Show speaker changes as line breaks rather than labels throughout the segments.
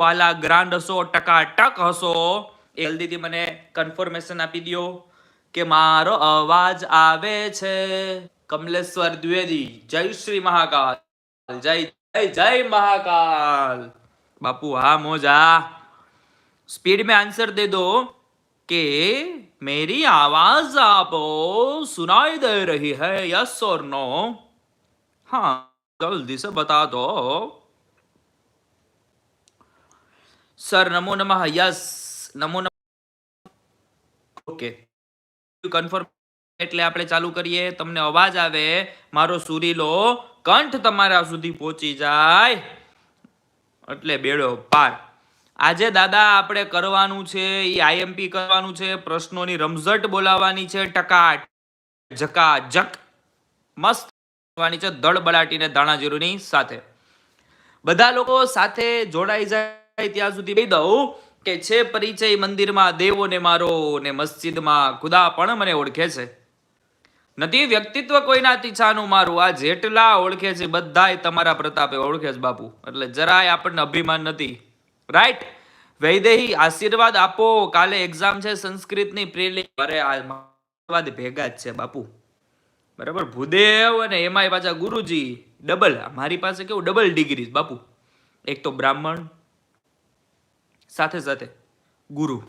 વાલા ગ્રાન્ડ હશો ટકાટક હશો એ જલ્દીથી મને કન્ફર્મેશન આપી દ્યો કે મારો અવાજ આવે છે કમલેશ્વર દ્વિવેદી જય શ્રી મહાકાલ જય જય જય મહાકાલ બાપુ હા મોજા स्पीड में आंसर दे दो कि मेरी आवाज आपको सुनाई दे रही है यस और नो हाँ जल्दी से बता दो સર નમો નમઃ યસ નમો ઓકે કન્ફર્મ એટલે આપણે ચાલુ કરીએ. તમને અવાજ આવે. મારો સુરીલો કંઠ તમારા સુધી પહોંચી જાય. એટલે બેડો પાર. આજે દાદા આપણે કરવાનું છે એ આઈએમપી કરવાનું છે, પ્રશ્નોની રમઝટ બોલાવવાની છે, ટકાટ જકાજક મસ્ત કરવાની છે, દળ બલાટીને દાણા સાથે. બધા લોકો સાથે જોડાઈ જાય. ત્યાં સુધી કહી દઉં કે છે પરિચય મંદિરમાં દેવોને મારો ને મસ્જિદમાં ખુદા પણ મને ઓળખે છે. નથી વ્યક્તિત્વ કોઈના તીછાનું મારું. આ જેટલા ઓળખે છે બધાય તમારા પ્રતાપે ઓળખે છે બાપુ. એટલે જરાય આપણને અભિમાન નથી. રાઈટ વૈદેહી આશીર્વાદ આપો. કાલે એક્ઝામ છે, સંસ્કૃતની પ્રિલિમ. અરે આશીર્વાદ ભેગા જ છે બાપુ. બરાબર? ભૂદેવ અને એમાંય પાછા ગુરુજી. ડબલ મારી પાસે કેવું? ડબલ ડિગ્રી બાપુ. એક તો બ્રાહ્મણ સાથે સાથે. ગુરુ.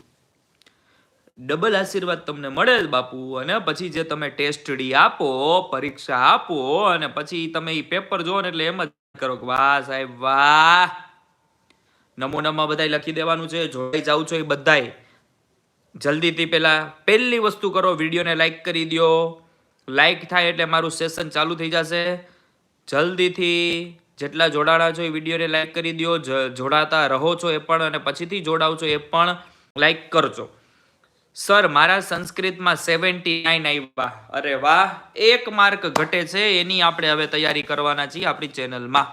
ડબલ આશીર્વાદ તમને મળે બાપુ, અને પછી જે તમે ટેસ્ટ ડી આપો, પરીક્ષા આપો, અને પછી તમે એ પેપર જોવો ને એટલે એમ જ કરો કે વાહ સાહેબ, વાહ. નમૂનામાં બધાય લખી દેવાનું છે, જોઈ જાઉં છો એ બધાય. જલ્દીથી પહેલા પહેલી વસ્તુ કરો, વિડીયોને લાઈક કરી દ્યો. લાઈક થાય એટલે મારું સેશન ચાલુ થઈ જશે. જલ્દીથી જેટલા જોડાણા છો એ વિડીયોને લાઈક કરી દ્યો જોડાતા રહો છો એ પણ અને પછીથી જોડાવ છો એ પણ લાઈક કરજો. સર મારા સંસ્કૃતમાં સેવન્ટી નાઇન આવ્યા. અરે વાહ, એક માર્ક ઘટે છે, એની આપણે હવે તૈયારી કરવાના છીએ આપણી ચેનલમાં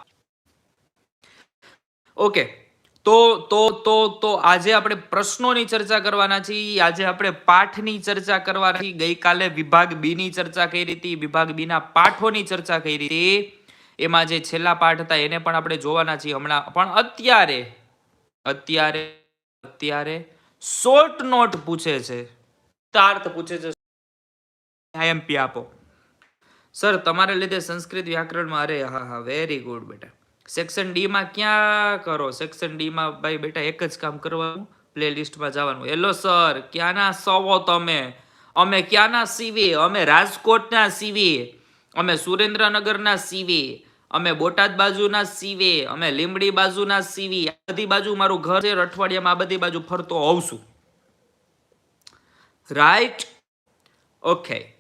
ઓકે તો તો તો તો આજે આપણે પ્રશ્નોની ચર્ચા કરવાના છીએ. આજે આપણે પાઠની ચર્ચા કરવાની ગઈકાલે વિભાગ બી ની ચર્ચા કરી હતી. વિભાગ બી ના પાઠોની ચર્ચા કરી હતી. એમાં જે છેલ્લા પાઠ હતા એને પણ આપણે જોવાના છીએ હમણાં. પણ અત્યારે અત્યારે અત્યારે શોર્ટ નોટ પૂછે છે. તાર્થ પૂછે છે. આઈએમપી આપો સર, તમારે લીધે સંસ્કૃત વ્યાકરણમાં, અરે, હા હા વેરી ગુડ બેટા. સેક્શન ડીમાં ક્યાં કરો? સેક્શન ડીમાં ભાઈ બેટા એક જ કામ કરવાનું પ્લે લિસ્ટમાં જવાનું. હેલો સર ક્યાંના સવો તમે? અમે ક્યાંના સીવી? અમે રાજકોટના સીવી. અમે સુરેન્દ્રનગરના સીવી. અમે બોટાદ બાજુના સીવી, અમે લીંબડી બાજુના સીવી, આ બધી બાજુ મારું ઘર છે અઠવાડિયામાં આ બધી બાજુ ફરતો છું. રાઈટ ઓકે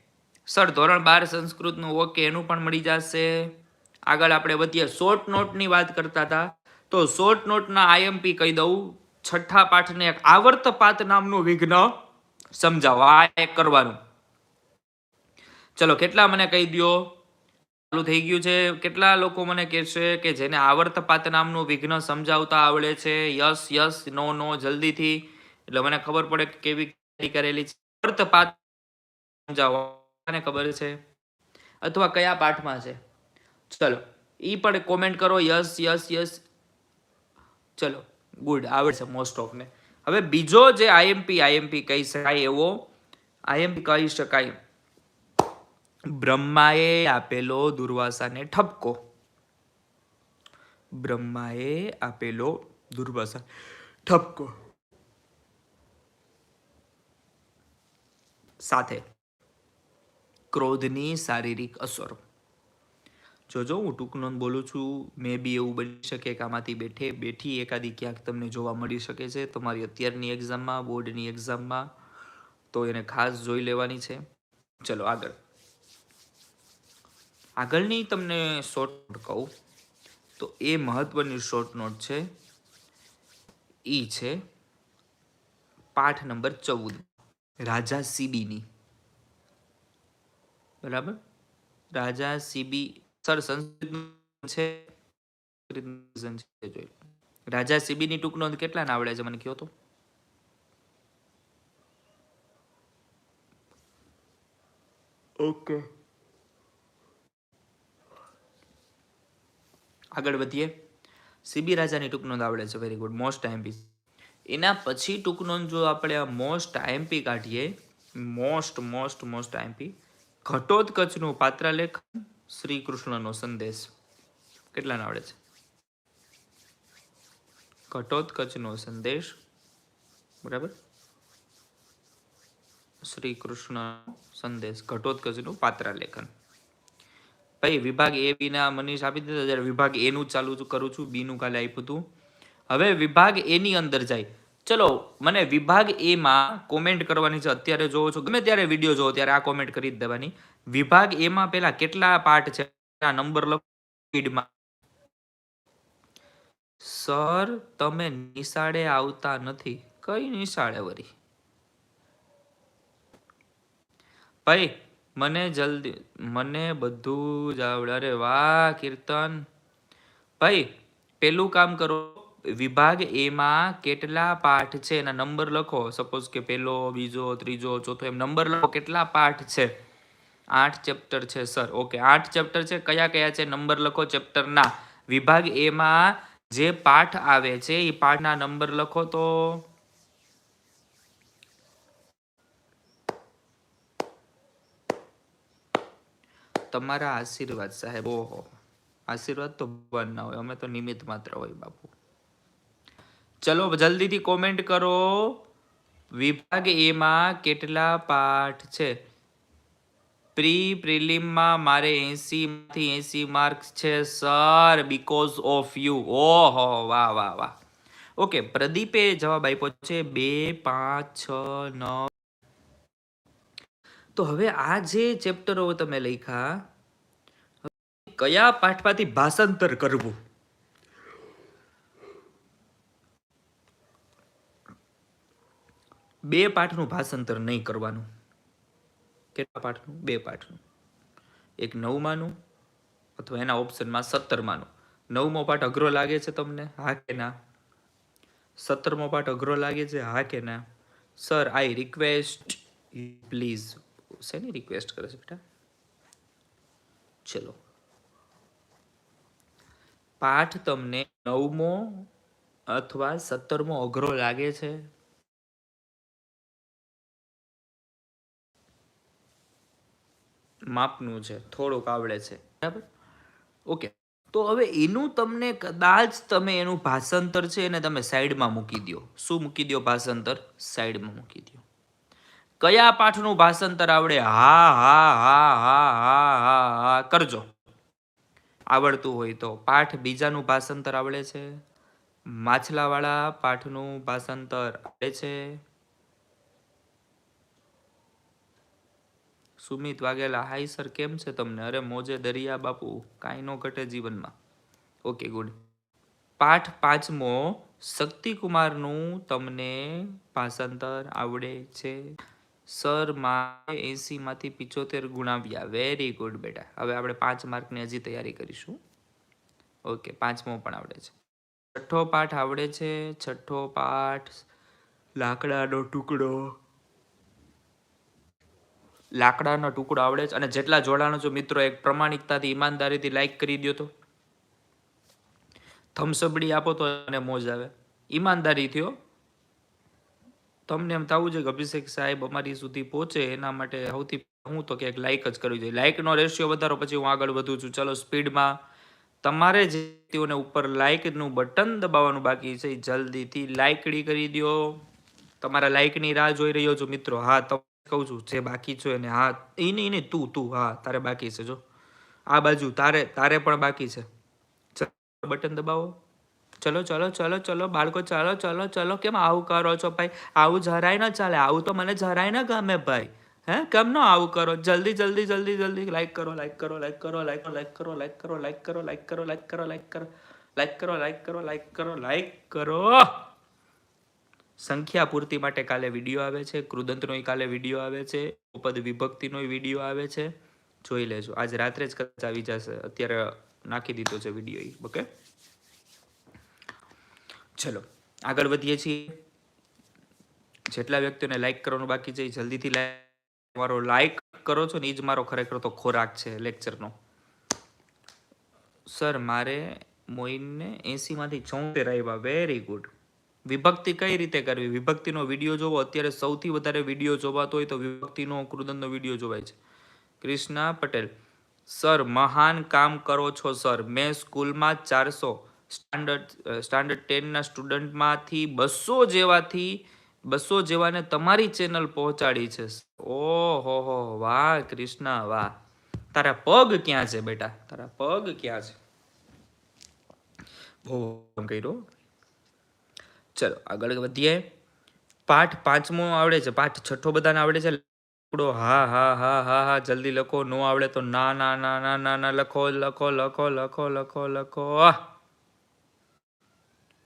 સર, ધોરણ બાર સંસ્કૃતનું ઓકે એનું પણ મળી જશે. આગળ આપણે વધીએ. શોર્ટ નોટની વાત કરતા હતા. તો શોર્ટ નોટના આઈએમપી કહી દઉં. છઠ્ઠા પાઠને એક આવર્તપાત નામનું વિઘ્ન સમજાવો. આ એક કરવાનું. ચલો, કેટલા મને કહી દ્યો? ચાલુ થઈ ગયું છે. કેટલા લોકો મને કહેશે કે જેને આવર્તપાત નામનું વિઘ્ન સમજાવતા આવડે છે. યસ યસ, નો નો, જલ્દીથી. એટલે મને ખબર પડે કે કેવી કરેલી છે. આવર્તપાત સમજાવવાને ખબર છે. અથવા કયા પાઠમાં છે. ચલો એ પણ કોમેન્ટ કરો. Yes yes yes. ચલો ગુડ આવડશે મોસ્ટ ઓફ ને. હવે બીજો જે આઈએમપી આઈએમપી કહી શકાય એવો આઈએમપી કહી શકાય. બ્રહ્માએ આપેલો દુર્વાસાને ઠપકો. બ્રહ્માએ આપેલો દુર્વાસા ઠપકો. સાથે ક્રોધની શારીરિક અસરો. જોજો, હું ટૂંક નોંધ બોલું છું, મે બી એવું બની શકે કે આમાંથી બેઠે, બેઠી એકાદી ક્યાંક તમને જોવા મળી શકે છે. તમારી અત્યારની એક્ઝામમાં બોર્ડની એક્ઝામમાં તો એને ખાસ જોઈ લેવાની છે. ચલો આગળ. આગળની તમને શોર્ટ નોટ કહું. તો એ મહત્વની શોર્ટ નોટ છે. એ છે પાઠ નંબર ચૌદ. રાજા સીબીની. બરાબર? રાજા સીબી સર સંસ્કૃત છે. રાજા સીબીની ટૂંક નોંધ કેટલા આવડે છે, મને કહો તો? ઓકે. આગળ વધીએ. સીબી રાજાની ટૂંકનોંધ આવડે છે વેરી ગુડ મોસ્ટ આઈએમપી એના પછી ટૂંકનોંધ જો આપણે આ મોસ્ટ આઈએમપી કાઢીએ મોસ્ટ મોસ્ટ મોસ્ટ આઈએમપી ઘટોત્કચનું પાત્રાલેખન શ્રી કૃષ્ણનો સંદેશ. કેટલાને આવડે છે? ઘટોત્કચનો સંદેશ, બરાબર? શ્રી કૃષ્ણ સંદેશ ઘટોત્કચનું પાત્રાલેખન. ભાઈ, વિભાગ એ બી ના મનીષ આપી દીધા, જ્યારે વિભાગ એ નું જ ચાલુ કરું છું બી નું કાલે આપ્યું હતું. હવે વિભાગ એ ની અંદર જાય. ચલો, મને વિભાગ એ માં કોમેન્ટ કરવાની છે, અત્યારે જોવો છો. ગમે ત્યારે વીડિયો જોવો, ત્યારે આ કોમેન્ટ કરી દેવાની. વિભાગ એ માં પેલા કેટલા પાર્ટ છે? આ નંબર લખો સર, તમે નિશાળે આવતા નથી. કઈ નિશાળે વરી ભાઈ મને જલ્દી, મને બધું જ આવડે. અરે વાહ, કીર્તન. ભાઈ, પેલું કામ કરો. વિભાગ એમાં કેટલા પાઠ છે? એના નંબર લખો. સપોઝ કે પેલો, બીજો, ત્રીજો, ચોથો, એમ નંબર લખો. કેટલા પાઠ છે? આઠ ચેપ્ટર છે સર ઓકે આઠ ચેપ્ટર છે. કયા કયા છે? નંબર લખો ચેપ્ટરના વિભાગ એમાં જે પાઠ આવે છે, એ પાઠના નંબર લખો તો? તમારા આશીર્વાદ સાહેબ, ઓહો. આશીર્વાદ તો ભગવાન ના હોય, અમે તો નિમિત્ત માત્ર હોય બાપુ. ચલો, જલ્દીથી કોમેન્ટ કરો. વિભાગ એમાં કેટલા પાઠ છે? પ્રી પ્રિલિમમાં મારે એસી માંથી એસી માર્ક્સ છે સર બીકોઝ ઓફ યુ ઓહો, વાહ વાહ વાહ. ઓકે પ્રદીપે જવાબ આપ્યો છે બે, પાંચ, છ, નવ તો હવે આ જે ચેપ્ટરો તમે લખ્યા કયા પાઠમાંથી ભાષાંતર કરવું? બે પાઠનું ભાષાંતર નહીં કરવાનું. કેટલા પાઠનું? બે પાઠનું. એક નવમાનું, અથવા એના ઓપ્શનમાં સત્તરમાનું. નવમો પાઠ અઘરો લાગે છે તમને? હા કે ના? સત્તરમો પાઠ અઘરો લાગે છે? હા કે ના? સર આઈ રિક્વેસ્ટ પ્લીઝ શેની રિક્વેસ્ટ કરે છે બેટા ચલો પાઠ તમને નવમો અથવા સત્તરમો અઘરો લાગે છે માપનું છે થોડુંક આવડે છે બરાબર ઓકે તો હવે એનું તમને કદાચ તમે એનું ભાષાંતર છે એને તમે સાઈડમાં મૂકી દો શું મૂકી દો ભાષાંતર સાઈડમાં મૂકી દો કયા પાઠનું ભાષાંતર આવડે? હા હા હા હા હા હા હા. કરજો. આવડતું હોય તો. પાઠ બીજાનું ભાષાંતર આવડે છે? માછલાવાળા પાઠનું ભાષાંતર આવડે છે? સુમિત વાઘેલા, હાય સર, કેમ છે તમને? અરે, મોજે દરિયા બાપુ. કાંઈ નો ઘટે જીવનમાં. Okay, good. પાઠ પાંચમો, શક્તિકુમારનું તમને ભાષાંતર આવડે છે? સર, મારે એસી માંથી પિચોતેર ગુણાવ્યા. વેરી ગુડ બેટા. હવે આપણે પાંચ માર્કની હજી તૈયારી કરીશું. ઓકે પાંચમો પણ આવડે છે. છઠ્ઠો પાઠ આવડે છે. છઠ્ઠો પાઠ, લાકડાનો ટુકડો. લાકડાનો ટુકડો આવડે છે. અને જેટલા જોડાણો છો મિત્રો, એક પ્રમાણિકતાથી, ઈમાનદારીથી લાઈક કરી દો તો. થમસબડી આપો તો અને મોજ આવે. ઈમાનદારી થયો તમને એમ થવું છે કે અભિષેક સાહેબ અમારી સુધી પહોંચે, એના માટે સૌથી હું તો ક્યાંક લાઈક જ કરવી જોઈએ. લાઈકનો રેશિયો વધારો, પછી હું આગળ વધું છું. ચલો સ્પીડમાં તમારે જે તેઓને ઉપર લાઈકનું બટન દબાવવાનું બાકી છે, જલ્દીથી લાઈકડી કરી દો તમારા લાઈકની રાહ જોઈ રહ્યો છું મિત્રો. હા તમે કહું છું, જે બાકી છો એને, હા એ નહીં નહીં તું તું, હા, તારે બાકી છે, જો. આ બાજુ, તારે તારે પણ બાકી છે. બટન દબાવો. ચલો ચલો ચલો ચલો બાળકો ચલો ચલો ચલો કેમ આવું કરો છો ભાઈ આવું જરાય ન ચાલે આવું તો મને જરાય ન ગમે ભાઈ હે કેમ ન આવું કરો જલ્દી જલ્દી જલ્દી જલ્દી લાઈક કરો લાઈક કરો લાઈક કરો લાઈક કરો લાઈક કરો લાઈક કરો લાઈક કરો લાઈક કરો લાઈક કરો લાઈક કરો લાઈક કરો લાઈક કરો લાઈક કરો સંખ્યા પૂર્તિ માટે કાલે વીડિયો આવે છે કૃદંતનો કાલે વીડિયો આવે છે ઉપદ વિભક્તિનો વીડિયો આવે છે જોઈ લેજો આજ રાત્રે જ કદાચ આવી જશે અત્યારે નાખી દીધો છે વીડિયો ઓકે ચલો, આગળ વધીએ છીએ. જેટલા વ્યક્તિઓને લાઈક કરવાનું બાકી છે એ જલ્દીથી લાઈક મારો લાઈક કરો છો ને એ જ મારો ખરેખર તો ખોરાક છે લેક્ચરનો સર મારે મોઇનને એંસીમાંથી ચોતેર આવ્યા વેરી ગુડ વિભક્તિ કઈ રીતે કરવી? વિભક્તિનો વીડિયો જોવો. અત્યારે સૌથી વધારે વીડિયો જોવાતો હોય તો વિભક્તિનો, કૃદનનો વીડિયો જોવાય છે. ક્રિષ્ના પટેલ. સર મહાન કામ કરો છો સર મેં સ્કૂલમાં ચારસો સ્ટાન્ડર્ડ સ્ટાન્ડર્ડ ટેનના સ્ટુડન્ટમાંથી બસો જેવાથી, બસો જેવાને તમારી ચેનલ પહોંચાડી છે. ઓ હો વાહ ક્રિષ્ના વાહ. તારા પગ ક્યાં છે બેટા? તારા પગ ક્યાં છે? બહુ કર્યો. ચલો, આગળ વધીએ. પાઠ પાંચમો આવડે છે. પાઠ છઠ્ઠો બધાને આવડે છે. લખો. હા હા હા હા હા, જલ્દી લખો. નો આવડે તો ના ના ના ના ના, લખો લખો લખો લખો લખો લખો.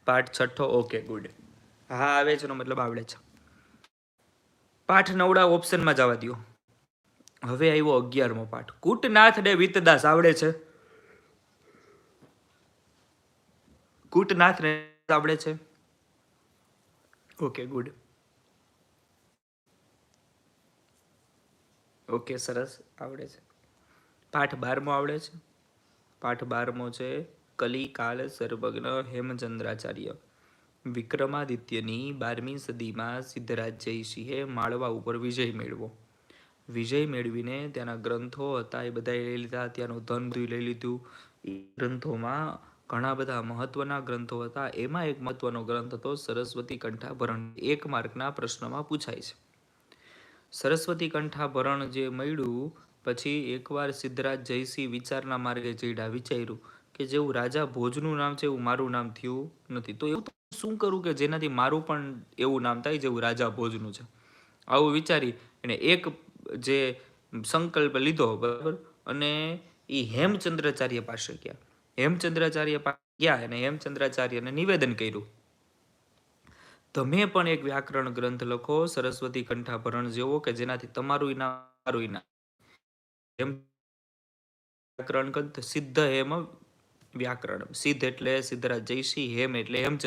પાઠ છઠ્ઠો ઓકે ગુડ હા, આવે છે મતલબ આવડે છે. પાઠ નવડા ઓપ્શનમાં જવા દો હવે આવ્યો અગિયારમો પાઠ. કૂટનાથ ડે વિતદાસ આવડે છે? કૂટનાથ ને આવડે છે? ઓકે ગુડ ઓકે સરસ. આવડે છે. પાઠ બારમો આવડે છે? પાઠ બારમો છે કલી કાલ સર્વજ્ઞ હેમચંદ્રાચાર્ય. વિક્રમાદિત્યની બારમી સદીમાં સિદ્ધરાજ જયસિંહે માળવા ઉપર વિજય મેળવો વિજય મેળવીને ત્યાંના ગ્રંથો હતા એ બધા લઈ લીધા. ત્યાંનું ધન બધું લઈ લીધું. ગ્રંથોમાં ઘણા બધા મહત્વના ગ્રંથો હતા. એમાં એક મહત્વનો ગ્રંથ હતો સરસ્વતી કંઠાભરણ. એક માર્કના પ્રશ્નમાં પૂછાય છે. સરસ્વતી કંઠાભરણ જે મળ્યું, પછી એકવાર સિદ્ધરાજ જયસિંહ વિચારના માર્ગે ચડ્યા વિચાર્યું કે જેવું રાજા ભોજનું નામ છે એવું મારું નામ થયું નથી. તો એવું શું કરું કે જેનાથી મારું પણ એવું નામ થાય જેવું રાજા ભોજનું છે? આવું વિચારી એને એક જે સંકલ્પ લીધો, બરાબર? અને એ હેમચંદ્રાચાર્ય પાસે ગયા. હેમચંદ્રાચાર્ય પાસે ગયા અને હેમચંદ્રાચાર્યને નિવેદન કર્યું. તમે પણ એક વ્યાકરણ ગ્રંથ લખો, સરસ્વતી કંઠાભરણ જેવો કે જેનાથી તમારું ઇનામ મારું એમ વ્યાકરણ ગ્રંથ સિદ્ધ હેમ વ્યાકરણ. સિદ્ધ એટલે સિદ્ધરાજ જયસિંહ, હેમ એટલે હેમ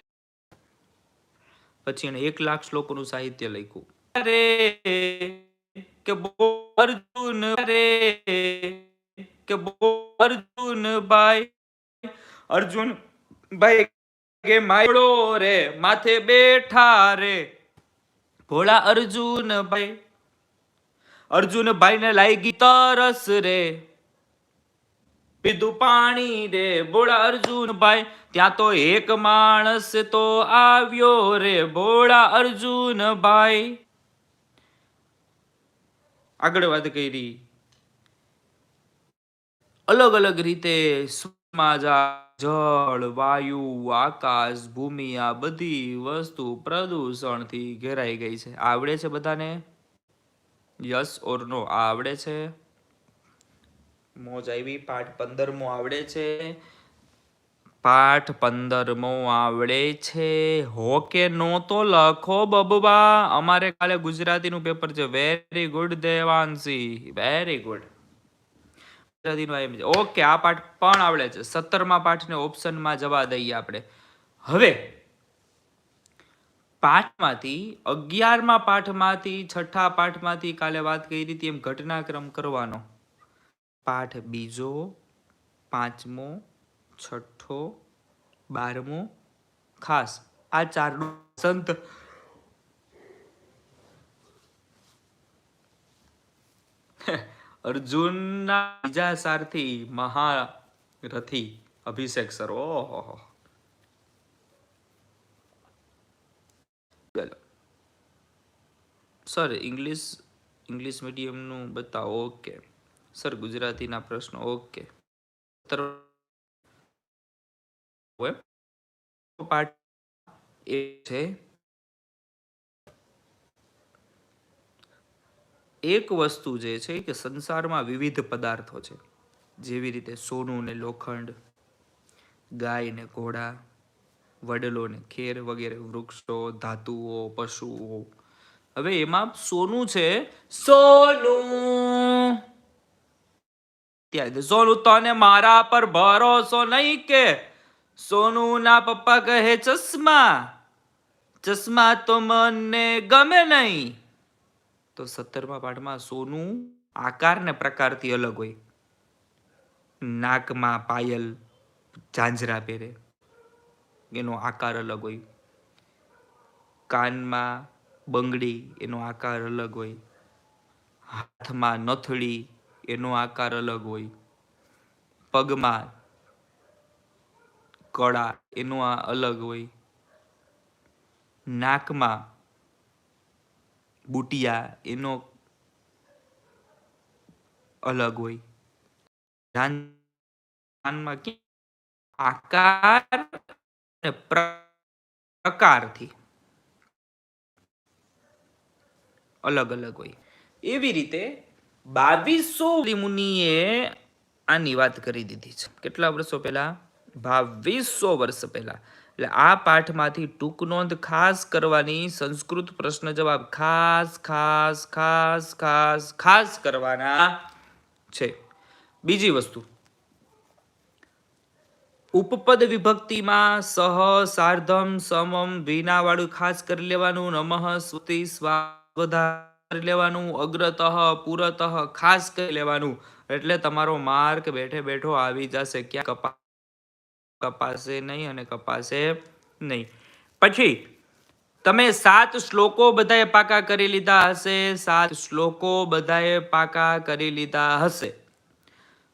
પછી એને એક લાખ શ્લોકોનું સાહિત્ય લખ્યું. કે અર્જુન રે કે અર્જુન ભાઈ અર્જુન ભાઈ કે માયડો રે, માથે બેઠા રે. ભોળા અર્જુન ભાઈ અર્જુન ભાઈ ને લાગી તરસ રે. પીધું પાણી રે ભોળા અર્જુનભાઈ. ત્યાં તો એક માણસ તો આવ્યો રે ભોળા અર્જુનભાઈ. આગળ વાત કરી. અલગ અલગ રીતે જળ, વાયુ, આકાશ, ભૂમિ આ બધી વસ્તુ પ્રદૂષણથી ઘેરાઈ ગઈ છે. આવડે છે બધાને? યસ ઓર નો, આવડે છે? મોજ આવી. પાઠ પંદરમો આવડે છે. પાઠ પંદરમો આવડે છે. હો કે નો તો લખો બબવા અમારે કાલે ગુજરાતીનું પેપર છે. Very good Devanshi. Very good ગુજરાતીનું okay, આ પાઠ પણ આવડે છે. સત્તરમા પાઠને ઓપ્શનમાં જવા દઈએ આપણે. હવે, પાઠમાંથી, અગિયારમા પાઠમાંથી, છઠ્ઠા પાઠમાંથી કાલે વાત કરી હતી એમ ઘટનાક્રમ કરવાનો. પાઠ બીજો, પાંચમો, છઠ્ઠો, બારમો, ખાસ. આ ચારનો સંત અર્જુનના બીજા સારથી મહારથી અભિષેક સર. ઓહો સર ઇંગ્લિશ ઇંગ્લિશ મીડિયમનું બતાવો ઓકે સર, ગુજરાતીના પ્રશ્નો, ઓકે. એક વસ્તુ જે છે કે સંસારમાં વિવિધ પદાર્થો છે. જેવી રીતે સોનું ને લોખંડ, ગાય ને ઘોડા, વડલો ને ખેર વગેરે, વૃક્ષો, ધાતુઓ, પશુઓ. હવે એમાં સોનું છે, સોનું! ત્યાં સોનું તને મારા પર ભરોસો નહીં કે? સોનું ના પપ્પા કહે, ચશ્મા ચશ્મા તો મને ગમે નહીં. તો સત્તરમા પાઠમાં સોનું આકાર ને પ્રકારથી અલગ હોય. નાકમાં પાયલ, ઝાંઝરા પહેરે. એનો આકાર અલગ હોય. કાનમાં બંગડી, એનો આકાર અલગ હોય. હાથમાં નથડી એનો આકાર અલગ હોય. પગમાં કળા એનો આ અલગ હોય. નાકમાં બુટિયા એનો અલગ હોય. આકાર અને પ્રકારથી અલગ અલગ હોય. એવી રીતે બાવીસો મુનિએ આની વાત કરી દીધી છે. કેટલા વર્ષો પહેલા? બાવીસો વર્ષ પહેલા. એટલે આ પાઠમાંથી ટૂંક નોંધ ખાસ કરવાની, સંસ્કૃત પ્રશ્ન જવાબ ખાસ ખાસ ખાસ ખાસ ખાસ કરવાના છે. બીજી વસ્તુ. ઉપપદ વિભક્તિમાં સહ, સાર્ધમ, સમમ, વિના વાળું ખાસ કરી લેવાનું. નમઃ, સ્તુતિ કરી લેવાનું, અગ્રતઃ, પૂરતઃ, ખાસ કરી લેવાનું. એટલે તમારો માર્ક બેઠે બેઠો આવી જશે. ક્યાં કપા, કપાશે નહીં અને કપાશે નહીં. પછી, તમે સાત શ્લોકો બધાએ પાકા કરી લીધા હશે. સાત શ્લોકો બધાએ પાકા કરી લીધા હશે.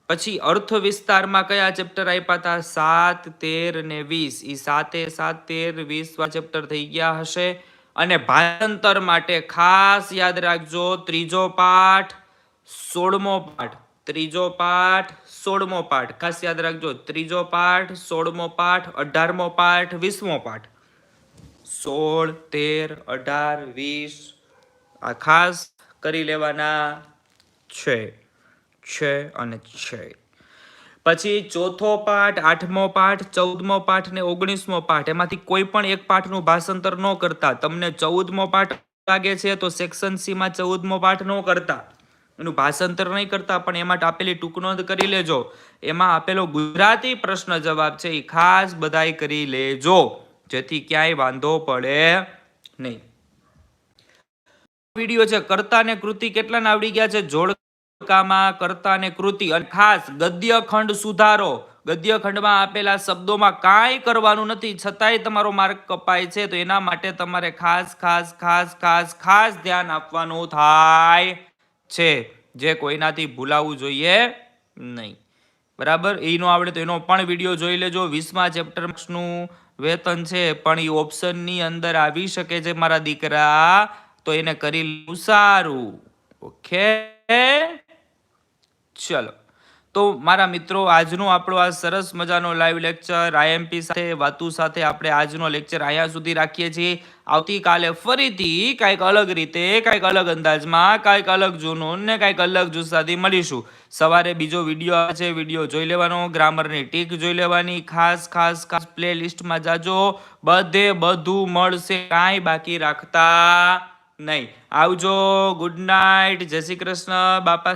પછી, અર્થ વિસ્તારમાં કયા ચેપ્ટર આપ્યા હતા? સાત, તેર ને વીસ. એ સાતે સાત, તેર, વીસ ચેપ્ટર થઈ ગયા હશે. અને ભાષાંતર માટે ખાસ યાદ રાખજો, ત્રીજો પાઠ, સોળમો પાઠ. ત્રીજો પાઠ, સોળમો પાઠ. ખાસ યાદ રાખજો, ત્રીજો પાઠ, સોળમો પાઠ, અઢારમો પાઠ, વીસમો પાઠ. સોળ, તેર, અઢાર, વીસ. આ ખાસ કરી લેવાના છે છે અને છે. પછી ચોથો પાઠ, આઠમો પાઠ, ચૌદમો પાઠ ને ઓગણીસમો પાઠ, એમાંથી કોઈ પણ એક પાઠનું ભાષાંતર ન કરતા. તમને ચૌદમો પાઠ લાગે છે તો સેક્શન સી માં ચૌદમો પાઠ ન કરતા. એનું ભાષાંતર નહીં કરતા, પણ એમાં આપેલી ટૂંક નોંધ કરી લેજો. એમાં આપેલો ગુજરાતી પ્રશ્ન જવાબ છે એ ખાસ બધાય કરી લેજો. જેથી ક્યાંય વાંધો પડે નહીં. વીડિયો છે, કર્તા ને કૃતિ કેટલા આવડી ગયા છે? જોડકામાં કરતા ને કૃતિ અને ખાસ ગદ્ય ખંડ સુધારો. ગદ્ય ખંડમાં આપેલા શબ્દોમાં કાંઈ કરવાનું નથી, છતાંય તમારો માર્ક કપાય છે, તો એના માટે તમારે ખાસ ખાસ ખાસ ખાસ ખાસ ધ્યાન આપવાનું થાય છે. જે કોઈનાથી ભૂલાવું જોઈએ નહીં. બરાબર? એનો આવડે તો એનો પણ વીડિયો જોઈ લેજો. વીસમા ચેપ્ટરનું વેતન છે, પણ એ ઓપ્શનની અંદર આવી શકે છે મારા દીકરા, તો એને કરી લેવું સારું. ઓકે? ચલો. તો મારા મિત્રો, આજનો આપણો આ સરસ મજાનો લાઈવ લેક્ચર આઈએમપી સાથે, વાતુ સાથે આપણે આજનો લેક્ચર અહીંયા સુધી રાખીએ છીએ. આવતીકાલે ફરીથી કાંઈક અલગ રીતે, કાંઈક અલગ અંદાજમાં, કાંઈક અલગ જૂનું ને કાંઈક અલગ જુસ્સાથી મળીશું. સવારે બીજો વીડિયો આવે છે વીડિયો જોઈ લેવાનો, ગ્રામરની ટીક જોઈ લેવાની, ખાસ ખાસ ખાસ પ્લે લિસ્ટમાં જાજો. બધે બધું મળશે, કાંઈ બાકી રાખતા નહીં. આવજો ગુડ નાઇટ જય શ્રી કૃષ્ણ, બાપા